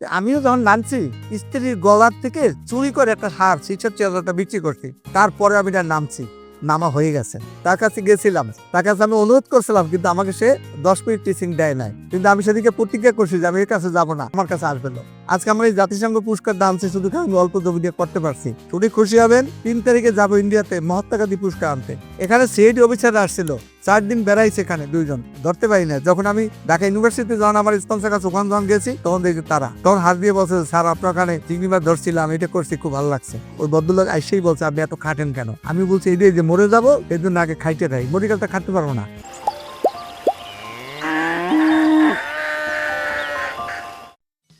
আমিও যখন নামছি, স্ত্রীর গলার থেকে চুরি করে একটা হার শিশর চেয়ারটা বিক্রি করছি। তারপরে আমি এটা নামছি। নামা হয়ে গেছে। তার কাছে গেছিলাম। তার কাছে আমি অনুরোধ করছিলাম, কিন্তু আমাকে সে দশ মিনিট টিচিং দেয় নাই। কিন্তু আমি সেদিকে প্রতিজ্ঞা করছি যে আমি এর কাছে যাব না, আমার কাছে আসবে না। আজকে আমরা এই জাতিসংঘ পুরস্কার দামছি শুধু আমি অল্প জমি দিয়ে করতে পারছি? শুধু খুশি হবেন, তিন তারিখে যাব ইন্ডিয়াতে মহাত্মা গান্ধী পুরস্কার আনতে। এখানে সিআইডি অফিসাররা আসছিল। চার দিন বেড়াইছে এখানে দুইজন। ধরতে পারি না। যখন আমি ঢাকা ইউনিভার্সিটিতে যখন আমার স্পন্সর কাছে ওখানে যখন গেছি, তখন দেখি তারা। তখন হাত দিয়ে বলছে, স্যার, আপনার ওখানে চিংড়ি মাছ ধরছিলাম, এটা করছি, খুব ভালো লাগছে। ওই ভদ্রলোক আইসেই বলছে, আপনি এত খাটেন কেন? আমি বলছি, এই যে মরে যাব, এর জন্য আগে খাইতে থাকি মরিকালটা খাটতে পারব না।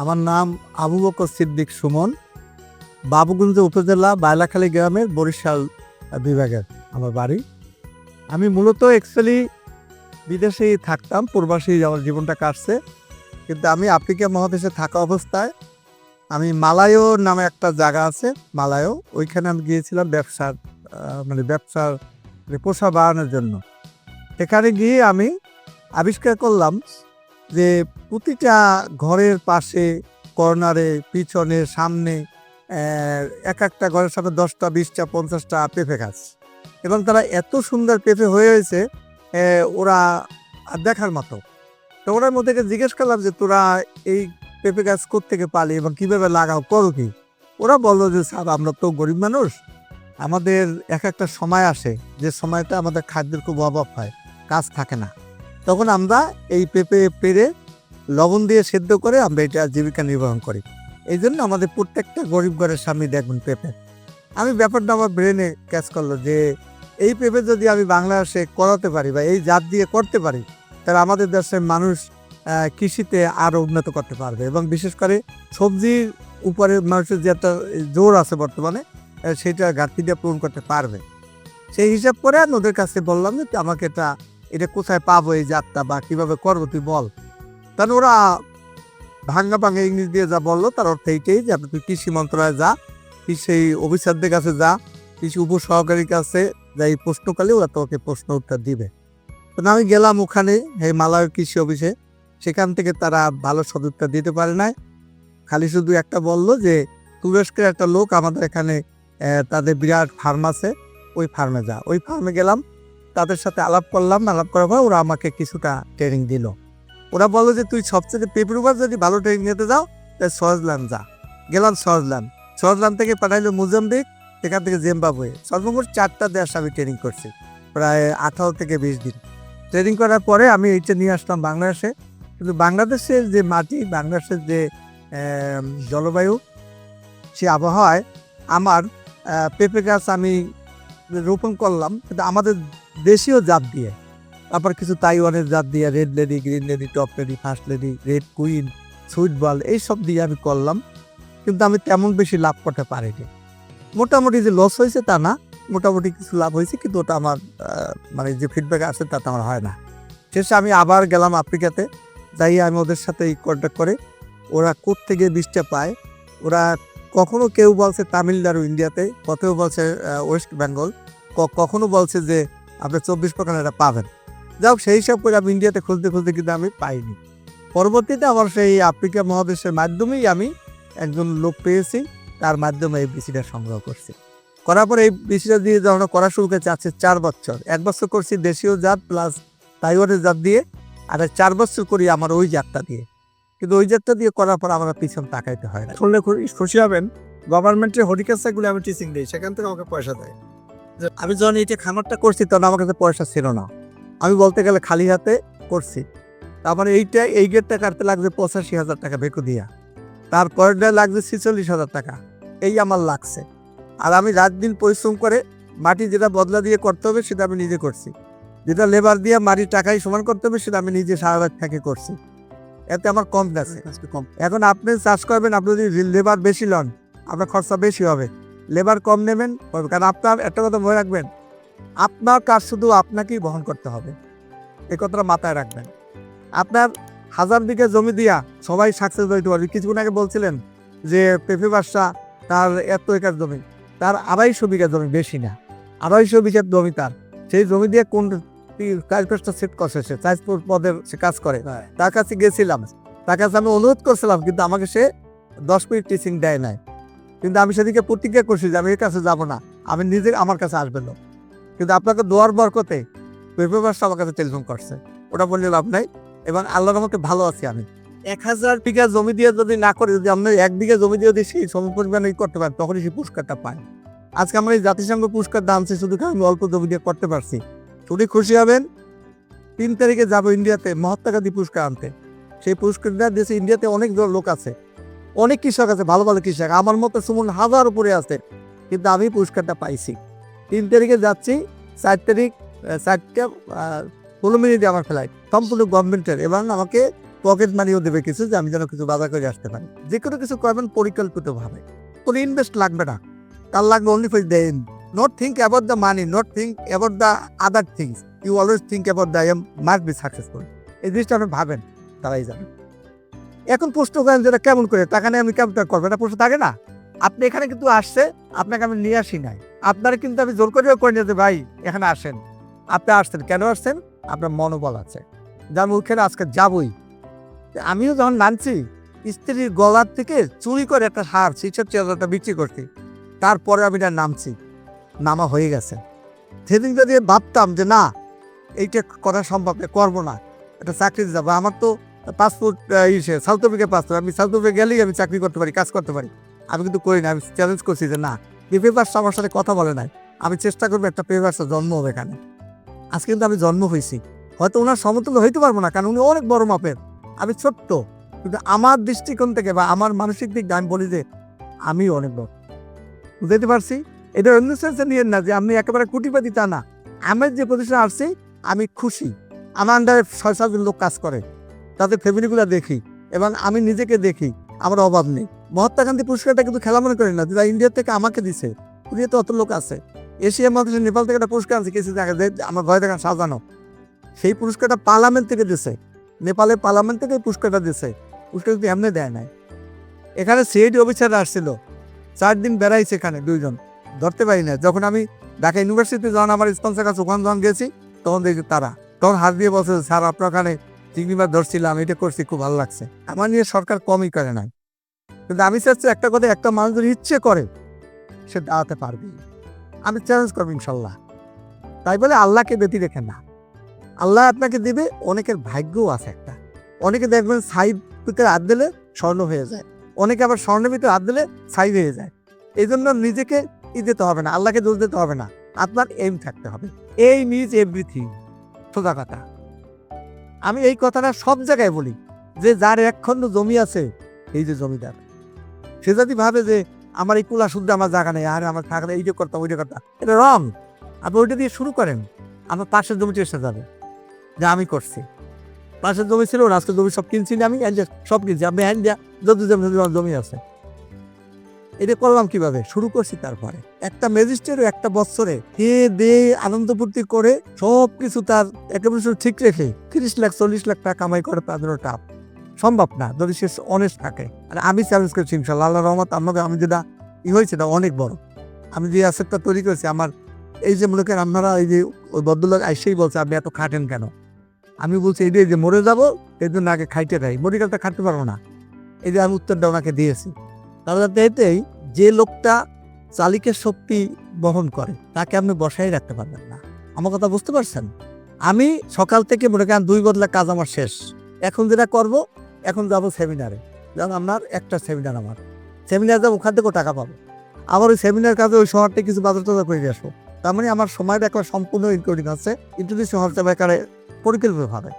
আমার নাম আবু বকর সিদ্দিক সুমন, বাবুগঞ্জ উপজেলা বাইলাখালী গ্রামের বরিশাল বিভাগের আমার বাড়ি। আমি মূলত অ্যাকচুয়ালি বিদেশেই থাকতাম প্রবাসী আমার জীবনটা কাটছে। কিন্তু আমি আফ্রিকা মহাদেশে থাকা অবস্থায় আমি মালায়ো নামে একটা জায়গা আছে মালায়ো ওইখানে আমি গিয়েছিলাম ব্যবসার মানে ব্যবসার মানে পোষা বাড়ানোর জন্য। সেখানে গিয়ে আমি আবিষ্কার করলাম যে প্রতিটা ঘরের পাশে, কর্নারে, পিছনে, সামনে এক একটা ঘরের সামনে দশটা, বিশটা, পঞ্চাশটা পেঁপে গাছ। এবং তারা এত সুন্দর পেঁপে হয়ে হয়েছে ওরা দেখার মতো। তো ওরার মধ্যে জিজ্ঞেস করলাম যে, তোরা এই পেঁপে গাছ থেকে পালি এবং কীভাবে লাগাও? করো কি? ওরা বলল যে স্যার আমরা তো গরিব মানুষ। আমাদের এক একটা সময় আসে, যে সময়টা আমাদের খাদ্যের খুব অভাব হয়, কাজ থাকে না। তখন আমরা এই পেঁপে পেরে লবণ দিয়ে সেদ্ধ করে আমরা এটা জীবিকা নির্বাহ করি। এই জন্য আমাদের প্রত্যেকটা গরিব ঘরের সামনে দেখবেন পেঁপে। আমি ব্যাপারটা আমার ব্রেনে ক্যাচ করল যে, এই পেঁপে যদি আমি বাংলাদেশে করাতে পারি বা এই জাত দিয়ে করতে পারি, তাহলে আমাদের দেশের মানুষ কৃষিতে আরও উন্নত করতে পারবে এবং বিশেষ করে সবজির উপরে মানুষের যে একটা জোর আছে বর্তমানে সেটা ঘাটতিটা পূরণ করতে পারবে। সেই হিসাব করে আমি ওদের কাছে বললাম যে, আমাকে এটা এটা কোথায় পাবো এই জাতটা বা কীভাবে করব তুই বল। তাহলে ওরা ভাঙ্গা ভাঙ্গা ইংলিশ দিয়ে যা বলল, তার অর্থ এইটাই যে, আপনি কৃষি মন্ত্রণালয়ে যা কৃষি অফিসারদের কাছে যা কৃষি উপসহকারীর কাছে যা এই প্রশ্নকালে ওরা তোকে প্রশ্ন উত্তর দিবে। তো আমি গেলাম ওখানে এই মালায় কৃষি অফিসে। সেখান থেকে তারা ভালো সদুত্তর দিতে পারে নাই। খালি শুধু একটা বলল যে, তুরস্কের একটা লোক আমাদের এখানে তাদের বিরাট ফার্ম আছে, ওই ফার্মে যা। ওই ফার্মে গেলাম, তাদের সাথে আলাপ করলাম। আলাপ করার পর ওরা আমাকে কিছুটা ট্রেনিং দিল। ওরা বলল যে, তুই সবচেয়ে পেপার যদি ভালো ট্রেনিং নিতে যাও, তাহলে সহজল্যান্ড যা। গেলাম সহজল্যান্ড সহজল্যান্ড থেকে পাঠাইলো মুজাম্বিক সেখান থেকে জিম্বাবুয়ে। সর্বমোট চারটা দেশ আমি ট্রেনিং করছি, প্রায় আঠারো থেকে বিশ দিন। ট্রেনিং করার পরে আমি এইটা নিয়ে আসলাম বাংলাদেশে। কিন্তু বাংলাদেশের যে মাটি, বাংলাদেশের যে জলবায়ু, সে আবহাওয়ায় আমার পেঁপে গাছ আমি রোপণ করলাম, কিন্তু আমাদের দেশীয় জাত দিয়ে। তারপর কিছু তাইওয়ানের জাত দিয়ে red lady green lady top lady first lady red queen sweet ball এইসব দিয়ে আমি করলাম। কিন্তু আমি তেমন বেশি লাভ করতে পারিনি। মোটামুটি যে লস হয়েছে তা না, মোটামুটি কিছু লাভ হয়েছে কিন্তু ওটা আমার মানে যে ফিডব্যাক আছে তাতে আমার হয় না। শেষে আমি আবার গেলাম আফ্রিকাতে, যাই আমি ওদের সাথে এই কন্ট্যাক্ট করে, ওরা থেকে বীজটা পায়, ওরা কখনো কেউ বলছে তামিলনাড়ু, ইন্ডিয়াতে, কখনো বলছে ওয়েস্ট বেঙ্গল কখনো বলছে যে আপনি চব্বিশ পরগনা এটা পাবেন। যাই সেই হিসাব করে আমি ইন্ডিয়াতে খুঁজতে খুঁজতে কিন্তু আমি পাইনি। পরবর্তীতে আবার সেই আফ্রিকা মহাদেশের মাধ্যমেই আমি একজন লোক পেয়েছি তার মাধ্যমে এই বিসিটা সংগ্রহ করছি। করার পর এই বিসিটা দিয়ে যখন করা শুরু করেছে আছে চার বছর। এক বছর করছি দেশীয় জাত প্লাস তাইওয়ানের জাত দিয়ে আর চার বছর করি আমার ওই জাতটা দিয়ে। কিন্তু ওই জাতটা দিয়ে করার পর আমার পিছন তাকাইতে হয় না। শুনলে খুশি হবেন। গভর্নমেন্টের হরিকালচারগুলো আমি টিচিং দিই সেখান থেকে আমাকে পয়সা দেয়। আমি যখন এইটা খামারটা করছি তখন আমার কাছে পয়সা ছিল না। আমি বলতে গেলে খালি হাতে করছি। তারপরে এইটা এই গেটটা কাটতে লাগছে পঁচাশি হাজার টাকা বেকু দিয়া। তারপরটা লাগছে ছিচল্লিশ হাজার টাকা। এই আমার লাগছে। আর আমি রাত দিন পরিশ্রম করে মাটি যেটা বদলা দিয়ে করতে হবে সেটা আমি নিজে করছি। যেটা লেবার দিয়ে মাটির টাকাই সমান করতে হবে সেটা আমি নিজে সারা রাত থেকে করছি। এতে আমার কম গেছে কম। এখন আপনি চাষ করবেন আপনি যদি লেবার বেশি লন আপনার খরচা বেশি হবে। লেবার কম নেবেন কারণ আপনার একটা কথা মনে রাখবেন আপনার কাজ শুধু আপনাকেই বহন করতে হবে। এই কথাটা মাথায় রাখবেন। আপনার হাজার বিঘা জমি দিয়া সবাই সাকসেস হইতে পারবে। কিছুক্ষণ আগে বলছিলেন যে পেঁপে বাসা তার এত একর জমি তার আড়াইশো বিঘা জমি বেশি না। আড়াইশো বিঘা জমি তার। সেই জমি দিয়ে কোন কাজ সেট করছে সে চাইজপুর পদের সে কাজ করে। তার কাছে গেছিলাম। তার কাছে আমি অনুরোধ করছিলাম কিন্তু আমাকে সে দশ মিনিট টিচিং দেয় নাই। কিন্তু আমি সেদিকে প্রতিজ্ঞা করছি যে আমি এর কাছে যাব না আমি নিজে আমার কাছে আসবেন না। কিন্তু আপনাকে দোয়ার বরকতে পেপারসটা আমার কাছে টেলিফোন করছে। ওটা বললে লাভ নাই। এবং আল্লাহর মতো ভালো আছি আমি। এক হাজার বিঘা জমি দিয়ে যদি না করে, যদি আপনি এক বিঘা জমি দিয়ে যদি সেই সম পরিমাণে করতে পারেন তখনই সেই পুরস্কারটা পায় আজকে আমরা এই জাতিসংঘ পুরস্কার দামছে শুধু আমি অল্প জমি দিয়ে করতে পারছি। উনি খুশি হবেন, তিন তারিখে যাব ইন্ডিয়াতে মহাত্মা গান্ধী পুরস্কার আনতে। সেই পুরস্কারটা দেশে ইন্ডিয়াতে অনেক লোক আছে। অনেক কৃষক আছে, ভালো ভালো কৃষক। আমার মতো সুমন হাজার উপরে আছে, কিন্তু আমি পুরস্কারটা পাইছি। তিন তারিখে যাচ্ছি, চার তারিখ চারটা পনেরো মিনিটে আমার ফ্লাইট সম্পূর্ণ গভর্নমেন্টের এবং আমাকে পকেট মানিও দেবে কিছু যে আমি যেন কিছু বাজার করে আসতে পারি। যে কোনো কিছু করবেন পরিকল্পিতভাবে। কোনো ইনভেস্ট লাগবে না। তার লাগবে only for the not think about the money not think about the other things you always think about the aim must be successful এই জিনিসটা আপনি ভাবেন, তারাই জানেন এখন প্রশ্ন করেন যেটা কেমন করে? টাকা নিয়ে আমি কেমন করব? এটা প্রশ্ন থাকে না। আপনি এখানে কিন্তু আসছে, আপনাকে আমি নিয়ে আসি নাই। আপনার কিন্তু আমি জোর করেও করে নিতে ভাই এখানে আসেন। আপনি আসছেন। কেন আসছেন? আপনার মনোবল আছে। যার মুখে আজকে যাবই। আমিও যখন নামছি, স্ত্রীর গলার থেকে চুরি করে একটা হার ছিষট্টি হাজারটা বিক্রি করছি। তারপরে আমি এটা নামছি। নামা হয়ে গেছে। সেদিন যদি ভাবতাম যে, না, এইটা করা সম্ভব করব না। একটা চাকরি যাব। আমার তো পাসপোর্ট ইসে সাউথ আফ্রিকা পাসপোর্ট। আমি সাউথ আফ্রিকা গেলেই আমি চাকরি করতে পারি, কাজ করতে পারি। আমি কিন্তু করি না, আমি চ্যালেঞ্জ করছি যে, না এই পেপারস আমার সাথে কথা বলে নাই। আমি চেষ্টা করব একটা পেপারসের জন্ম হবে এখানে। আজকে কিন্তু আমি জন্ম হয়েছি হয়তো ওনার সমতুল্য হইতে পারব না, কারণ উনি অনেক বড় মাপের। আমি ছোট্ট, কিন্তু আমার দৃষ্টিকোণ থেকে বা আমার মানসিক দিক আমি বলি যে আমি অনেক বড়। বুঝতে পারছি? এটা অন্য সেন্সে নিয়ে না যে আমি একেবারে কুটিপাতি তা না। আমি যে প্রতিষ্ঠানে আসছি, আমি খুশি। আমার আন্ডারে ছয় সাতজন লোক কাজ করে। তাদের ফ্যামিলিগুলো দেখি এবং আমি নিজেকে দেখি। আমার অভাব নেই। মহাত্মা গান্ধী পুরস্কারটা কিন্তু খেলা মনে করি না যেটা ইন্ডিয়া থেকে আমাকে দিছে ইন্ডিয়াতে অত লোক আছে। এশিয়া মহাদেশে নেপাল থেকে একটা পুরস্কার আছে কিছু দেখা যায়, আমার ভয় দেখা সাজানো। সেই পুরস্কারটা পার্লামেন্ট থেকে দিছে। নেপালের পার্লামেন্ট থেকে পুরস্কারটা দিছে। পুরস্কার কিন্তু এমনি দেয় নাই। এখানে সিআইডি অফিসার আসছিল। চার দিন বেড়াইছে এখানে দুইজন। ধরতে পারি না। যখন আমি ঢাকা ইউনিভার্সিটিতে যখন আমার স্পন্সার কাছে ওখানে যখন গেছি, তখন দেখি তারা। তখন হাত দিয়ে বলছে, স্যার, আপনার ওখানে চিংড়ি মাছ ধরছিলাম, এটা করছি, খুব ভালো লাগছে। আমার নিয়ে সরকার কমই করে নাই। কিন্তু আমি চাচ্ছি একটা কথা, একটা মানুষ যদি ইচ্ছে করে, সে দাঁড়াতে পারবে। আমি চ্যালেঞ্জ করব ইনশাল্লাহ। তাই বলে আল্লাহকে ব্যতি রেখে না। আল্লাহ আপনাকে দিবে, অনেকের ভাগ্যও আছে একটা। অনেকে দেখবেন সাইড ভিতরে হাত দিলে স্বর্ণ হয়ে যায়। অনেকে আবার স্বর্ণের ভিতরে হাত দিলে ছাই হয়ে যায়। এই জন্য নিজেকে ই দিতে হবে না, আল্লাহকে দোষ দিতে হবে না। আপনার এম থাকতে হবে। এই মিজ এভরিথিং সোজা কথা। আমি এই কথাটা সব জায়গায় বলি। যে যার এক খণ্ড জমি আছে, এই যে জমিদার। সে যদি ভাবে যে আমার এই কুলা শুদ্ধ আমার জায়গা নেই, আর আমার থাকলে এইটা করতাম, ওইটা করতাম। এটা রং। আপনি ওইটা দিয়ে শুরু করেন, আমার পাশের জমিতে এসে যাবে। যে আমি করছি। পাশের জমি ছিল আজকে জমি সব কিনছি না আমি সব কিনছি। আমি হ্যান্ড যত জমি জমি- জমি আছে। এটা করলাম কীভাবে? শুরু করছি তারপরে। একটা ম্যাজিস্ট্রেটও একটা বছরে খেয়ে দে আনন্দ ফুর্তি করে সব কিছু তার একেবারে ঠিক রেখে তিরিশ লাখ, চল্লিশ লাখ টাকা কামাই করে তাদের টাপ সম্ভব না, যদি সে অনেস্ট থাকে। আর আমি চ্যালেঞ্জ করছি ইনশাল্লাহ আল্লাহ রহমত আমাকে আমি যেটা ই হয়েছে, এটা অনেক বড়। আমি যে অ্যাসেটটা তৈরি করেছি, আমার এই যে মনে করেন আপনারা এই যে ওই ভদ্রলোক আইসেই বলছে, আপনি এত খাটেন কেন? আমি বলছি, এই যে- মরে যাব এই জন্য আগে খাইতে দেয় মরিকালটা খাটতে পারব না। এই যে আমি উত্তরটা ওনাকে দিয়েছি। তাহলে এতেই যে লোকটা চালিকের শক্তি বহন করে, তাকে আপনি বসাই রাখতে পারবেন না। আমার কথা বুঝতে পারছেন? আমি সকাল থেকে মনে করেন দুই বদলা কাজ আমার শেষ। এখন যেটা করব, এখন যাব সেমিনারে। যেমন আপনার একটা সেমিনার আমার। সেমিনার যাব, ওখান থেকেও টাকা পাবো। আবার ওই সেমিনার কাজে ওই শহরটা কিছু বাজার টাজার করে আসব। তার মানে আমার সময়টা একবার সম্পূর্ণ ইনক্লুডিং আছে। ইন্টারনেট শহরটা বেকারে পরিকল্পিতভাবে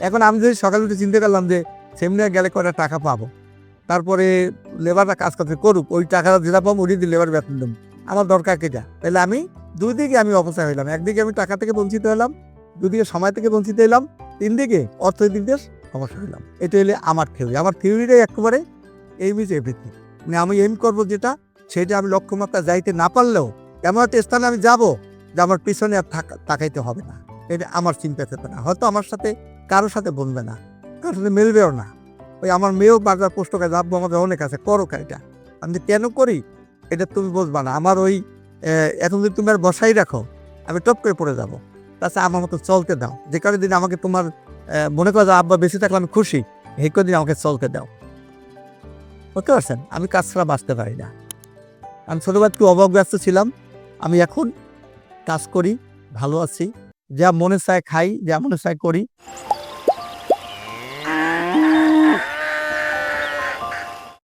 এখন আমি যদি সকালে উঠে চিন্তা করলাম যে সেমিনার গেলে কয়টা টাকা পাবো? তারপরে লেবাররা কাজ করতে করুক। ওই টাকাটা যেটা পাবো ওই দিয়ে লেবার বেতন দেবো। আমার দরকার কেটা? তাহলে আমি দুই দিকে আমি অপচয় হইলাম। একদিকে আমি টাকা থেকে বঞ্চিত হলাম, দুদিকে সময় থেকে বঞ্চিত হলাম তিন দিকে অর্থনৈতিক দিয়ে সমস্যা হলাম এটা হলে আমার থিওরি আমার থিওরিটাই একেবারে এইম ইজ এভরিথিং মানে আমি এম করব যেটা, সেটা আমি লক্ষ্যমাত্রা যাইতে না পারলেও এমন একটা স্থানে আমি যাব যে আমার পিছনে আর তাকাইতে হবে না। এটা আমার চিন্তা চেতনা। হয়তো আমার সাথে কারোর সাথে বলবে না কারোর সাথে মিলবেও না। ওই আমার মেয়েও বাজার পোস্ট করে যাব আমাদের অনেক আছে, করো এটা? আমি কেন করি? এটা তুমি বুঝবা না। আমার ওই এখন যদি তুমি আর বসাই রাখো, আমি টপ করে পড়ে যাব। তাছাড়া আমার মতো চলতে দাও। যে কারণে দিন আমাকে তোমার মনে করো আব্বা বেশি থাকলে আমি খুশি। এই কদিন আমাকে চলকে দাও। বুঝতে পারছেন? আমি কাজ ছাড়া বাঁচতে পারি না। আমি ছোটোবেলা একটু অবগ্রস্ত ছিলাম। আমি এখন কাজ করি, ভালো আছি। যা মনে চায় খাই, যা মনে চায় করি।